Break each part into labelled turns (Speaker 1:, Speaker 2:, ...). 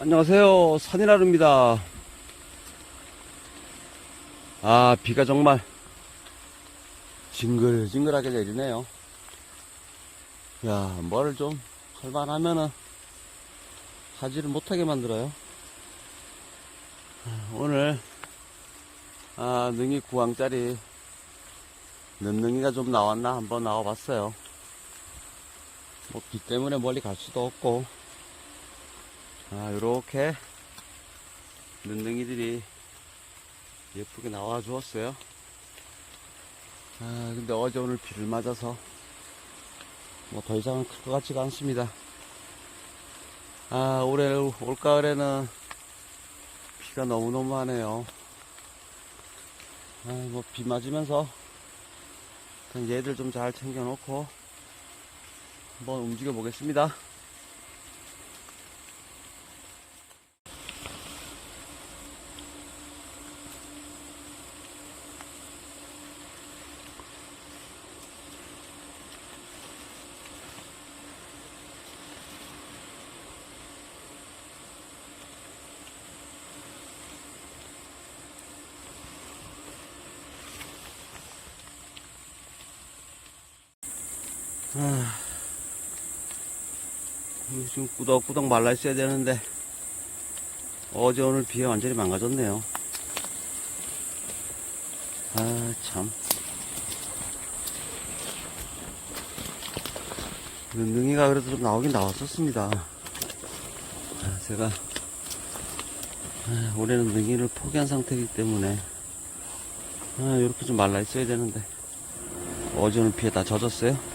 Speaker 1: 안녕하세요. 산이라루입니다. 아, 비가 정말 징글징글하게 내리네요. 야, 뭐를 좀 할만하면은 하지를 못하게 만들어요. 아, 오늘, 아, 능이 9왕짜리 는능이가 좀 나왔나 한번 나와봤어요. 뭐, 비 때문에 멀리 갈 수도 없고, 아, 요렇게 눈능이들이 예쁘게 나와 주었어요. 아, 근데 어제 오늘 비를 맞아서 뭐 더 이상은 클 것 같지가 않습니다. 아, 올해 올가을에는 비가 너무너무 하네요. 아, 뭐 비 맞으면서 얘들 좀 잘 챙겨 놓고 한번 움직여 보겠습니다. 아, 지금 꾸덕꾸덕 말라 있어야 되는데 어제 오늘 비에 완전히 망가졌네요. 아, 참. 능이가 그래도 좀 나오긴 나왔었습니다. 아, 제가 아, 올해는 능이를 포기한 상태이기 때문에 아, 이렇게 좀 말라 있어야 되는데 어제 오늘 비에 다 젖었어요.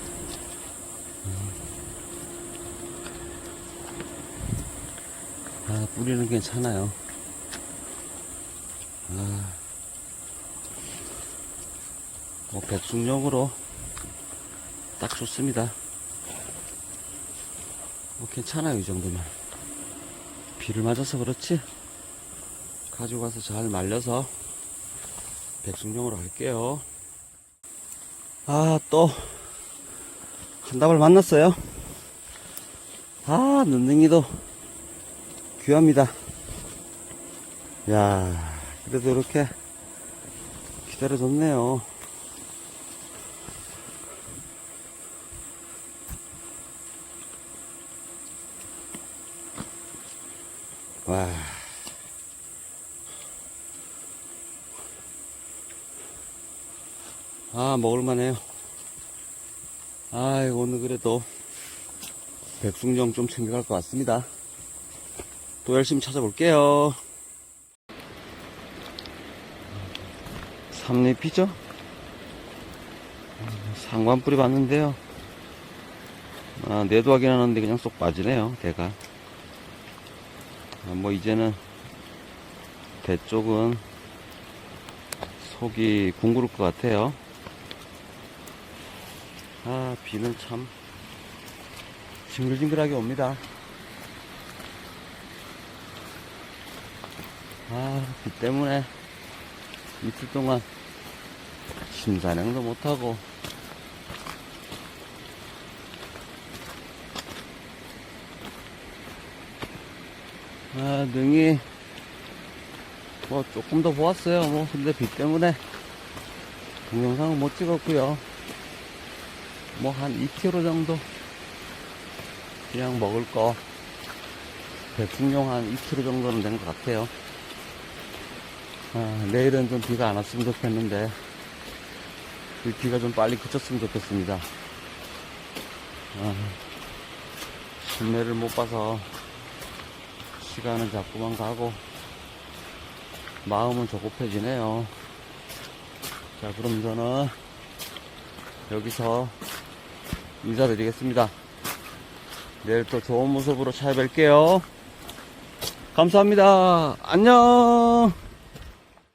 Speaker 1: 아, 뿌리는 괜찮아요. 아, 뭐, 백숙용으로 딱 좋습니다. 뭐, 괜찮아요, 이 정도면. 비를 맞아서 그렇지? 가지고 가서 잘 말려서 백숙용으로 할게요. 아, 또, 한 답을 만났어요. 아, 눈능이도 귀합니다. 야, 그래도 이렇게 기다려줬네요. 와. 아, 먹을만해요. 아, 오늘 그래도 백숙령 좀 챙겨갈 것 같습니다. 또 열심히 찾아볼게요. 삼잎이죠? 상관뿌리 봤는데요. 아, 내도 하긴 하는데 그냥 쏙 빠지네요, 대가. 아, 뭐, 이제는 대 쪽은 속이 궁구를 것 같아요. 아, 비는 참 징글징글하게 옵니다. 아, 비 때문에 이틀 동안 심사령도 못하고 아, 능이 뭐 조금 더 보았어요. 뭐 근데 비 때문에 동영상은 못 찍었고요. 뭐 한 2kg 정도 그냥 먹을 거 백숙용 한 2kg 정도는 된 것 같아요. 아, 내일은 좀 비가 안 왔으면 좋겠는데 이 비가 좀 빨리 그쳤으면 좋겠습니다. 아, 신뢰를 못 봐서 시간은 자꾸만 가고 마음은 조급해지네요. 자, 그럼 저는 여기서 인사드리겠습니다. 내일 또 좋은 모습으로 찾아뵐게요. 감사합니다. 안녕!